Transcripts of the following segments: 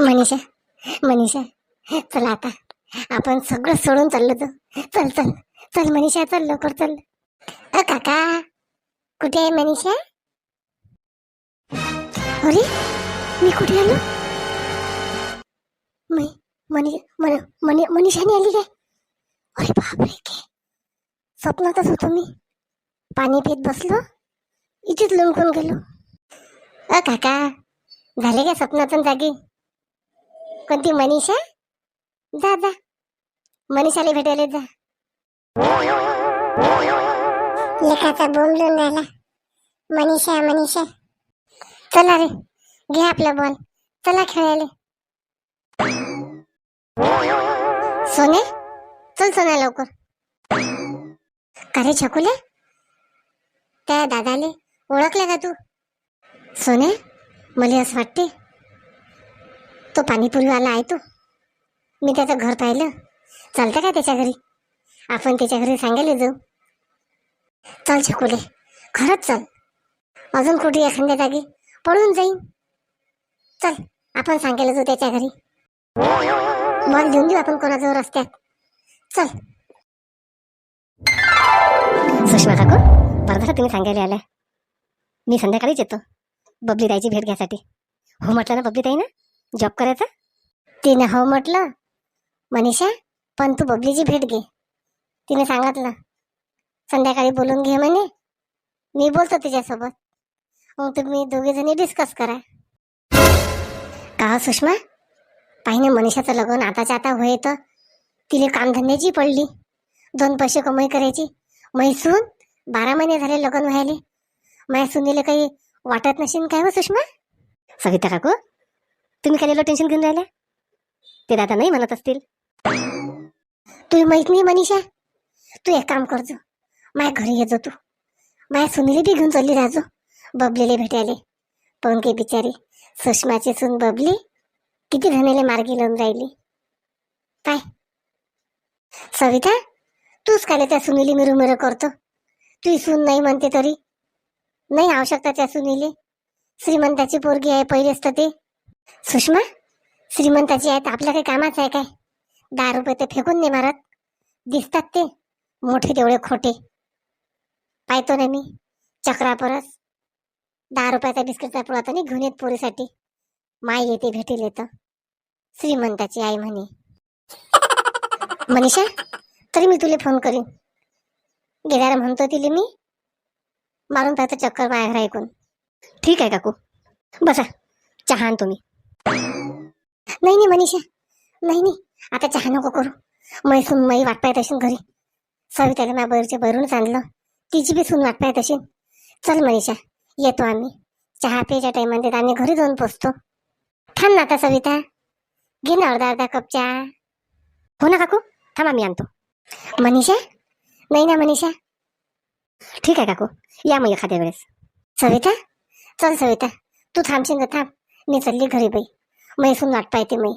मनीषा मनीषा चला आता. आपण सगळं सोडून चाललो तो चल चल चल मनीषा चल लवकर चल. अ काका कुठे आहे मनीषा? अरे मी कुठे आलो? मै मनी मन मनी मनीषाने आली काय? अरे बापरे काय स्वप्नातच होतो मी. पाणी पित बसलो इथेच लुंकून गेलो. अ काका झाले का स्वप्नातून जागी? कोणती मनीषा? जा जा. मनीषाला भेटायला जा. लेखाचा बोंबलून राहिला. मनीषा मनीषा. चला रे घे आपला बॉल. चला खेळायला. सोने चल सोन्या लवकर. का रे छकुले त्या दादाले ओळखले का तू? सोने मला असं वाटते तो पाणीपुरीवाला आहे तो. मी त्याचं घर पाहिलं. चालतं का त्याच्या घरी? आपण त्याच्या घरी सांगायला जाऊ. चल छकुले खरंच चल. अजून कुठे एखाद्या जागी पळून जाईन. चल आपण सांगायला जाऊ त्याच्या घरी. बॉल देऊन देऊ आपण कोणाजवळ रस्त्यात. चल. सुषमा काकू परत तुम्ही सांगायला आल्या. मी संध्याकाळीच येतो. बबली ताईची भेट घ्यायसाठी हो म्हटलं ना बबली ताई ना जॉब करायचा? तिने हो म्हटलं. मनीषा पण तू बबलीची भेट घे. तिने सांगितलं. संध्याकाळी बोलून घे म्हणे. मी बोलतो तिच्यासोबत. मग तुम्ही दोघेजणी डिस्कस करा. का हो सुषमा? पाहिजे मनीषाचं लग्न आताच्या आता होय तर. तिले कामधंद्याची पडली. दोन पैसे कमाई करायची. मैसून बारा महिने झाले लग्न व्हायले. माझ्या सुनीला काही वाटत नसेल काय हो सुषमा? सविता काकू तुम्ही काय टेन्शन घेऊन राहिल्या? ते दादा नाही म्हणत असतील. तुला माहीत नाही मनीषा तू एक काम करजो माझ्या घरी येजो तू. माझ्या सुनीले बी घेऊन चालली राजो बबलेले भेटायले. पण के बिचारी सुषमाची सून बबली किती धनेले मार्गी लावून राहिली. काय सविता तूच काय त्या सुनीली मिरू मिरू करतो? तू सून नाही म्हणते तरी. नाही आवश्यकता त्या सुनीले. श्रीमंताची पोरगी आहे पहिलेच तर ते. सुषमा श्रीमंताची आहे तर आपल्या काही कामाचं आहे काय? दहा रुपये ते फेकून नाही मारत. दिसतात ते. मोठे तेवढे खोटे. पाहतो ना मी. चक्रा परस. दहा रुपयाचा बिस्किटचा पुळा तर नाही घेऊन येत पोरीसाठी. माय येते भेटेल येतं. श्रीमंताची आई म्हणे. मनीषा तरी मी तुला फोन करीन. गेल्याला म्हणतो तिले मी मारून पाहतो चक्कर माझ्या घरा ऐकून. ठीक आहे काकू. बसा. चहा आण तुम्ही. नाही नाही मनीषा. नाही नाही. आता चहा नको करू. मै सून मै वाट पाहत असेल घरी. सविताला माझ्या बरच्या भरूनच आणलं तिची बी सून वाट पाहत असेल चल मनीषा. येतो आम्ही. चहा प्यायच्या टाइममध्ये आम्ही घरी जाऊन पोचतो. थांब ना आता सविता. घे ना अर्धा अर्धा कप चहा. हो ना काकू? थांब आम्ही आणतो. मनीषा? नाही ना मनीषा. ठीक आहे काकू. या मग एखाद्या वेळेस. सविता? चल सविता. तू थांबशील तर थांब. मी चालली घरी बाई. मैसून वाट पाहते मी.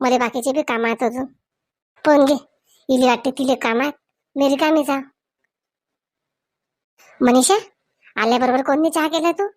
मला बाकीचे बी काम आहेत अजून. पण घे. इले वाटते तिले काम आहेत मी रिकामी जा मनीषा आल्याबरोबर कोणी चहा केला तू?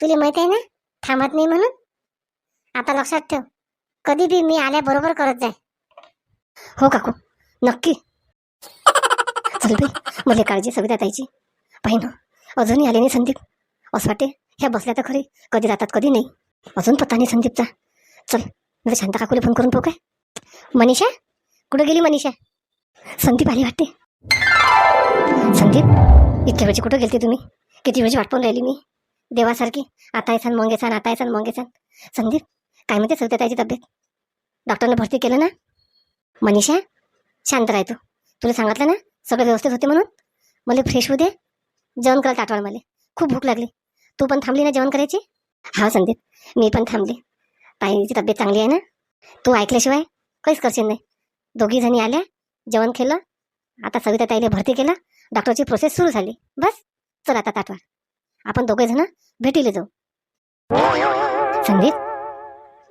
तुला माहीत आहे ना? थांबत नाही म्हणून? आता लक्षात ठेव. कधी बी मी आल्याबरोबर करत जाय. हो काकू. नक्की. चल बाई मला काळजी सविता ताईची. पाहिनं अजूनही आले नाही संदीप. असं वाटते ह्या बसल्या तर खरी कधी जातात कधी नाही. अजून पत्ता नाही संदीपचा. चल मी शांता काकूला फोन करून पाहू काय? मनीषा? कुठं गेली मनीषा? संदीप आली वाटते संदीप इतक्या वेळची कुठं गेलते तुम्ही? किती वेळची वाट पाहून राहिली मी? देवासारखी आता येसान मग येसान आता येसान मग येसान संदीप काय म्हणते सविता ताईची तब्येत? डॉक्टरने भरती केलं ना? मनीषा शांत राहतो तुला सांगितलं ना? सगळे व्यवस्थित होते म्हणून. मला फ्रेश होऊ दे. जेवण करायला आठवण मला. खूप भूक लागली. तू पण थांबली ना जेवण करायची? हा संदीप मी पण थांबले. ताईची तब्येत चांगली आहे ना? तू ऐकल्याशिवाय काहीच करशील नाही. दोघी जणी आल्या जेवण केलं. आता सविता ताईने भरती केलं. डॉक्टरची प्रोसेस सुरू झाली. बस चल आता ताटवार आपण दोघे जण भेटीले जाऊ. संदीप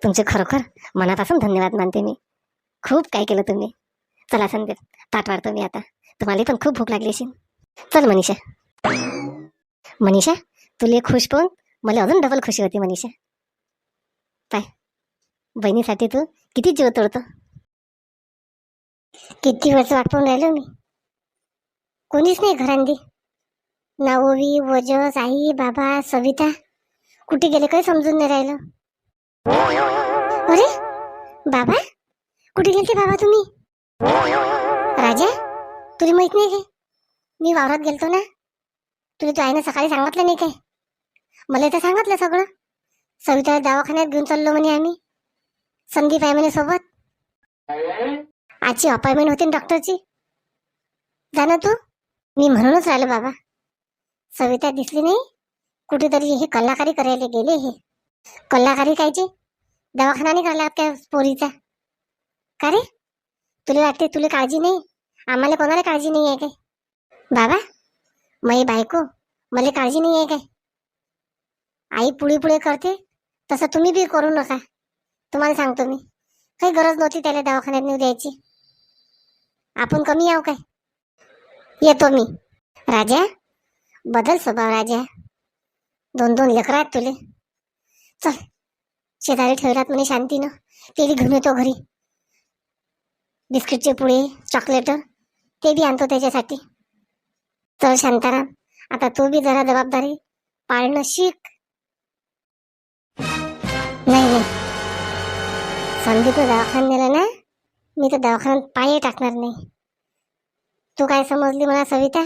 तुमचे खरोखर मनापासून धन्यवाद मानते मी. खूप काय केलं तुम्ही. चला संदीप ताट वाढतो मी तुम्हाला पण खूप भूक लागली असेल. चल मनीषा. मनीषा तुले खुश पाहून मला अजून डबल खुशी होती मनीषा. बहिणीसाठी तू किती जीव तोडतो. किती वर्ष वाट राहिलो मी. कोणीच नाही घरांदी. ना वजस आई बाबा सविता. कुठे गेले काही समजून नाही राहिलं. अरे बाबा? कुठे गेलते बाबा तुम्ही? राजा? तुला माहीत नाही काय मी वावरात गेलतो ना. तुला तू आईनं सकाळी सांगितलं नाही काय मला तर सांगितलं सगळं. सविता दवाखान्यात घेऊन चाललो म्हणे आम्ही. संदीप आहे म्हणे सोबत. आजची अपॉइंटमेंट होती ना डॉक्टरची. जा ना तू. मी म्हणूनच राहिलो बाबा. सविता दिसली नाही. कुठेतरी हे कलाकारी करायला गेले हे. कलाकारी कायची दवाखाना नाही करायला त्या पोरीचा. का रे? तुला वाटते तुला काळजी नाही? आम्हाला कोणाला काळजी नाही आहे काय? बाबा मै बायको मला काळजी नाही आहे काय? आई पुढे पुढे करते तसं तुम्ही बी करू नका. तुम्हाला सांगतो मी. काही गरज नव्हती त्याला दवाखान्यात नेऊ द्यायची. आपण कमी आहो काय? येतो मी. राजा बदल स्वभाव राजा. दोन दोन लेकरं आहेत तुले. चल शेजारी ठेवलात म्हणे शांतीनं. तेही घेऊन येतो घरी. बिस्किटचे पुळे चॉकलेट. ते बी आणतो त्याच्यासाठी. तर शांताराम आता तू बी जरा जबाबदारी पाळणं शिक. नाही नाही. संदीपनं दवाखान्यात नेलं ना मी तर दवाखान्यात पाय टाकणार नाही. तू काय समजली मला सविता?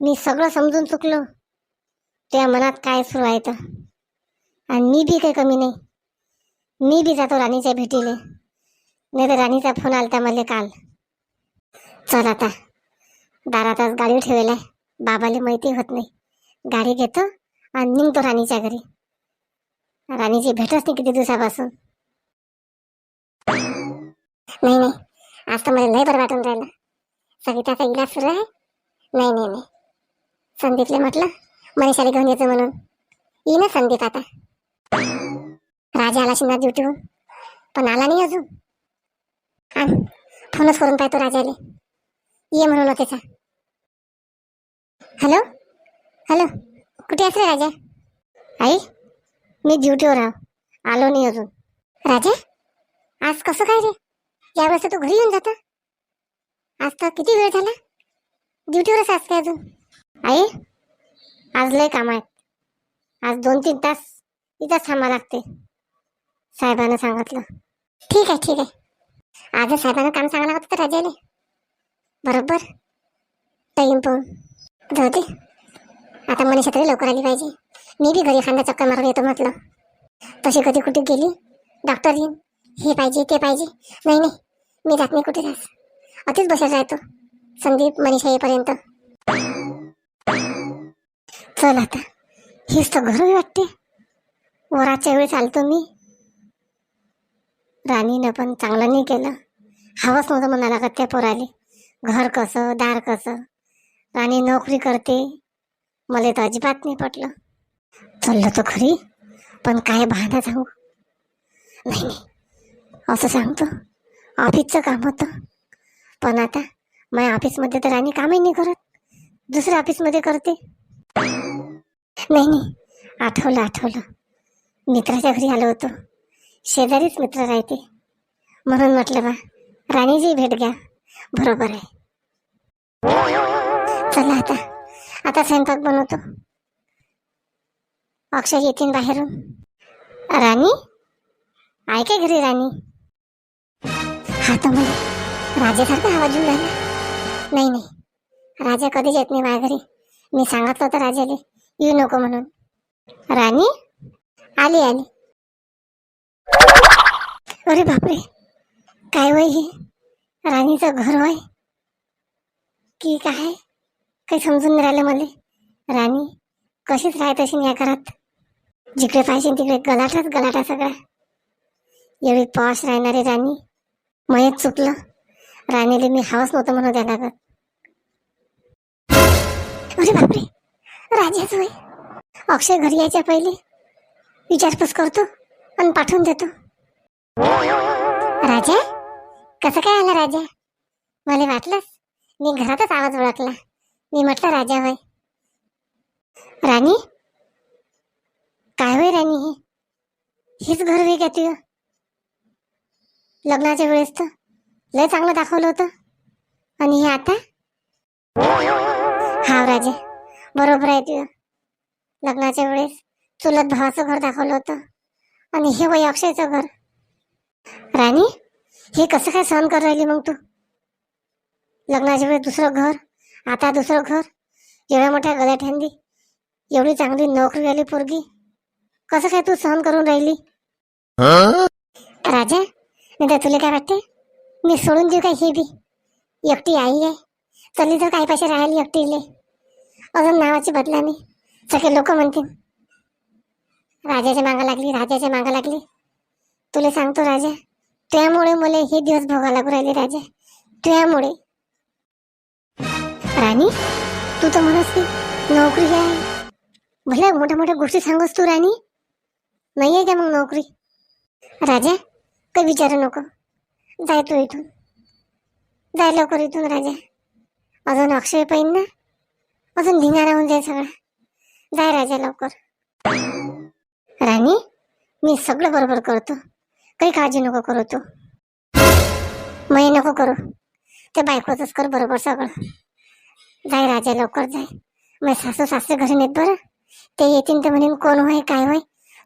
मी सगळं समजून चुकलो. त्या मनात काय सुरू आहे तर? आणि मी बी काही कमी नाही. मी बी जातो राणीच्या भेटीले. नाही तर राणीचा फोन आलता मला काल. चल आता. दारातच गाडी ठेवलेला आहे. बाबाला माहिती होत नाही. गाडी घेतो आणि निघतो राणीच्या घरी. राणीची भेटच नाही किती दिवसापासून. नाही नाही. आज तर मला लय बरं वाटून राहिलं. सविताचा इलाज सुरू आहे. नाही नाही नाही. संदीपले म्हटलं मनीषाला घेऊन येतो म्हणून. येईन संदीप आता. राजा आला शिंदा ड्युटीहून पण आला नाही अजून. आण फोनच करून पाहतो राजाले. ये म्हणून होतेचा हॅलो? हॅलो? कुठे आहेस रे राजा? आई मी ड्युटीवर आहो. आलो नाही अजून. राजा आज कसं काय रे? यावेळेस तू घरी येऊन जाता? आज तर किती वेळ झाला? ड्युटीवरच आज काय अजून? आई आज लय काम आहेत. आज दोन तीन तास इथंच थांबा लागते. साहेबानं सांगितलं. ठीक आहे ठीक आहे. आजच साहेबानं काम सांगायला होतं तर राजाने बरोबर. टाईम पाहून जाऊ दे. आता मनीषा तरी लवकर आली पाहिजे. मी बी घरी खांदा चक्कर मारून येतो म्हटलं. तशी कधी कुठे गेली? डॉक्टर येईन. हे पाहिजे ते पाहिजे. नाही नाही. मी जात नाही कुठे जास अतिच बसत राहतो संदीप मनीषा येईपर्यंत. चल आता. हेच तर घर वाटते. वराच्या वेळेस आलतो मी. राणीनं पण चांगलं नाही केलं. हवंच नव्हतं म्हणाला का त्या पोराले. घर कसं दार कसं? राणी नोकरी करते. मला तर अजिबात नाही पटलं. चाललं तर खरी पण काय बहाणा सांगू? नाही नाही. असं सांगतो. ऑफिसचं काम होतं. पण आता माझ्या ऑफिसमध्ये तर राणी कामही नाही करत. दुसऱ्या ऑफिसमध्ये करते. नाही नाही. आठवलं आठवलं. मित्राच्या घरी आलो होतो. शेजारीच मित्र राहते. म्हणून म्हटलं बा राणीजी भेट घ्या. बरोबर आहे. चला आता. आता स्वयंपाक बनवतो. अक्षय येतील बाहेरून. राणी? आहे काय घरी राणी? हा तर मला राजासारखा आवाज येऊन राहिला नाही नाही. राजा कधीच येत नाही माझ्या घरी. मी सांगितलं होतं राजाले. येऊ नको म्हणून. राणी? आली आली. अरे बापरे. काय वय हे? राणीचं घर होय? की काय? काही समजून नाही राहिलं मला. राणी कशीच राहत असेल या घरात? जिकडे पाहिजे तिकडे गलाटाच गलाटा सगळा एवढी पॉश राहणारी राणी मयत चुकलं. राणीले मी हवंच नव्हतं म्हणून द्या लागत. अरे बापरे राजाच होय? अक्षय घरी यायच्या पहिले विचारपूस करतो आणि पाठवून देतो. राजा? कसं काय आलं राजा? मला वाटलंच. मी घरातच आवाज ओळखला. मी म्हटलं राजा होय. राणी? काय होय राणी हे? हेच घर वेग का लग्नाच्या वेळेस तर लय चांगलं दाखवलं होतं. आणि हे आता? हा राजे बरोबर आहे तू लग्नाच्या वेळेस चुलत भावाचं घर दाखवलं होतं. आणि हे वय अक्षयचं घर. राणी? हे कसं काय सहन कर राहिली मग तू? लग्नाच्या वेळेस दुसरं घर आता दुसरं घर एवढ्या मोठ्या गळ्याठ्यांदी एवढी चांगली नोकरी आली पोरगी कसं काय तू सहन करून राहिली? राजा नाही तर तुला काय वाटते? मी सोडून देऊ काय हे बी? एकटी आई आहे चली तर काही पैसे राहिली एकटीले अजून नावाची बदला नाही सगळे लोक म्हणतील. राजाच्या मागा लागली राजाच्या मागा लागली. तुला सांगतो राजा त्यामुळे मला हे दिवस भोगा लागू राहिले राजा. त्यामुळे. राणी तू तर म्हणस की नोकरी आहे. भले मोठ्या मोठ्या गोष्टी सांगस तू राणी. नाही आहे का मग नोकरी? राजा काही विचारू नको. जाय तू इथून. जाय लवकर इथून राजा. अजून अक्षय पाहिजे ना? अजून धिंगा राहून जाय सगळा. जाय राजा लवकर. राणी मी सगळं बरोबर करतो. काही काळजी नको करू तू. मै नको करू. ते बायकोच कर बरोबर सगळं. जाय राजा लवकर जाय. मग सासू सासरे घरी नेत बरं. ते येतील तर म्हणेन कोण होय काय होय?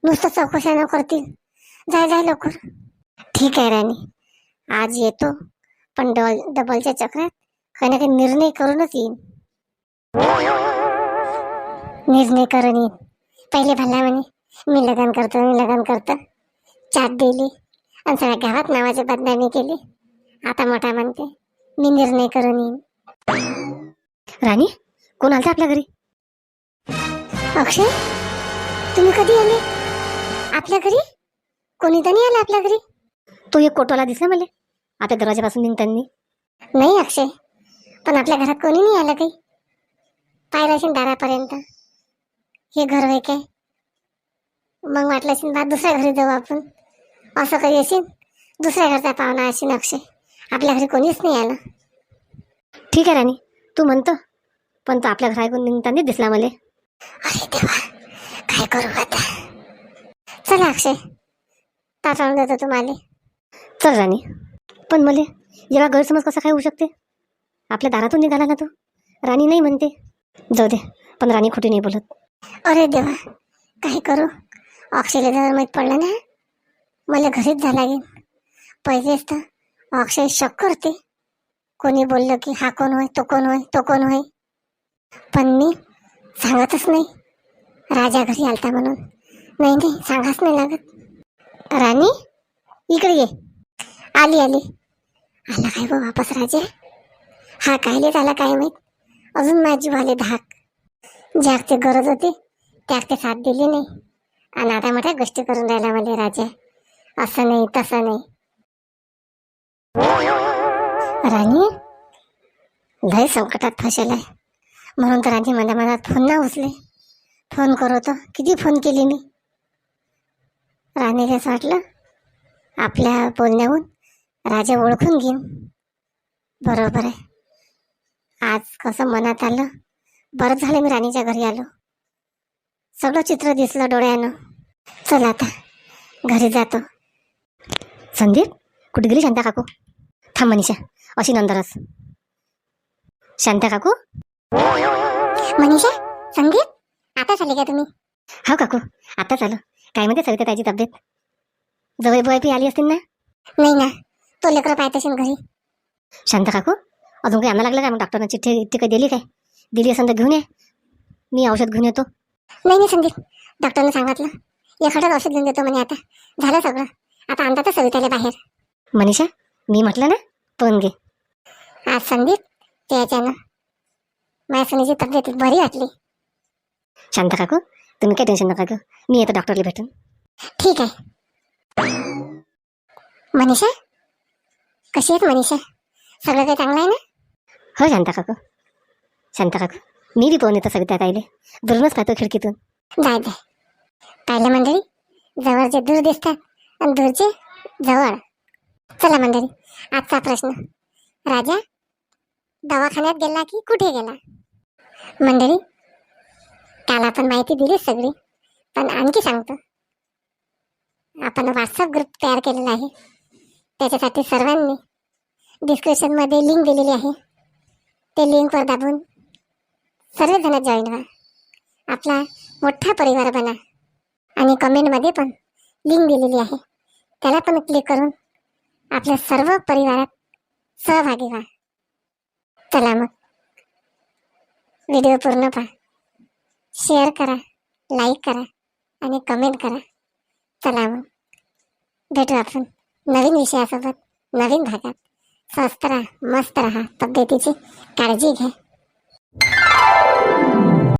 नुसतं चौकशा न करतील. जाय जाय लवकर. ठीक आहे राणी. आज येतो पण डबल डबलच्या चक्रात काही ना काही निर्णय करूनच येईन. निर्णय करून येईन. पहिले भल्ला म्हणे. मी लग्न करतो मी लग्न करतो. चाट दिली. आणि सगळ्या गावात नावाची बदनामी केली. आता मोठा म्हणते मी निर्णय करून येईन. राणी कोण आलता आपल्या घरी? अक्षय तुम्ही कधी आले? आपल्या घरी? कोणी तर नाही आलं आपल्या घरी? तो एक कोटवाला दिसला मला. आपल्या दरवाजापासून निघताना नाही अक्षय पण आपल्या घरात कोणी नाही आलं काही? पाहिलं असेल दारापर्यंत. हे घर काय? मग वाटलं असेल बा दुसऱ्या घरी जाऊ आपण. असं काही असेल? दुसऱ्या घरचा पाहुणा असेल अक्षय आपल्या घरी कोणीच नाही आलं. ठीक आहे राणी तू म्हणतो. पण तो आपल्या घरातून निघताना दिसला मला. अरे देवा काय करू आता? चला अक्षय ताटावून देतो तुम्हाला. चल राणी. पण मला जेव्हा गैरसमज कसा काय होऊ शकते? आपल्या दारातून निघाला ना तो? राणी नाही म्हणते. जाऊ दे पण राणी खोटी नाही बोलत. अरे देवा काय करू? अक्षयला जर माहीत पडलं ना? मला घरीच जा लागेल. पहिलेच तर अक्षय शक करते. कोणी बोललं की हा कोण होय तो कोण होय तो कोण होय. पण मी सांगतच नाही. राजा घरी आलता म्हणून. नाही नाही सांगाच नाही लागत. राणी इकडे ये. आली आली. आला काय बा वापस राजा? हा कायले झाला काय माहीत? अजून माझी वाले धाक. ज्याक ते गरज होती त्याक ते साथ दिली नाही. आणि आता मोठ्या गोष्टी करून राहिला मला राजा. असं नाही तसं नाही. राणी लय संकटात फसेल आहे म्हणून तर राणी माझ्या मनात फोन ना उचले फोन करतो किती फोन केली मी? राणीला असं वाटलं आपल्या बोलण्याहून राजा ओळखून घेईन. बरोबर आहे. आज कसं मनात आलं बरं झालं मी राणीच्या घरी आलो. सगळं चित्र दिसलं डोळ्यानं. चल आता घरी जातो. संदीप कुठे गेली शांता काकू. थांब मनीषा अशी नंतरच शांता काकू? मनीषा संदीप आता चाले का तुम्ही? हो काकू आता चालू काय म्हणते सविता ताजी तब्येत? जवळ बुवाय पी आली असतील ना? नाही ना तो लेकरं पाहत असेल घरी. शांता काकू अजून काही आणा लागलं काय मग डॉक्टरनं चिठ्ठी इतकी काही दिली काय? दिली असेल तर घेऊन ये. मी औषध घेऊन येतो. नाही नाही संदीप. डॉक्टरनं सांगितलं. एखादं औषध घेऊन देतो म्हणे आता. झालं सगळं. आता आणतात सविताला बाहेर. मनीषा मी म्हटलं ना पण घे. आज संदीप त्याच्यानं माझ्या सुनीची तब्येत बरी वाटली. शांत काकू तुम्ही काय टेन्शन नका घेऊ. मी येतो डॉक्टरला भेटून. ठीक आहे. मनीषा? कशी आहेत मनीषा? सगळं काही चांगलं आहे ना? हो शांता काकू. शांता काकू. मी बी पाहून येतो सविता ताईले. दुरूनच पाहतो खिडकीतून. जाय जाय पाहिलं मंडळी जवळचे दूर दिसतात आणि दूरचे जवळ. चला मंडळी आजचा प्रश्न. राजा दवाखान्यात गेला की कुठे गेला? मंडळी काल आपण माहिती दिली सगळी पण आणखी सांगतो. आपण व्हॉट्सअप ग्रुप तयार केलेला आहे. त्याच्यासाठी सर्वांनी डिस्क्रिप्शनमध्ये लिंक दिलेली आहे. ते लिंकवर दाबून सर्वजण जॉईन व्हा. आपला मोठा परिवार बना. आणि कमेंटमध्ये पण लिंक दिलेली आहे. त्याला पण क्लिक करून आपल्या सर्व परिवारात सहभागी व्हा. चला मग. व्हिडिओ पूर्ण पहा. शेअर करा लाईक करा आणि कमेंट करा. चला मग. भेटू आपण नवीन विषयासोबत नवीन भागात. स्वस्त राहा मस्त राहा. तब्येतीची काळजी घ्या.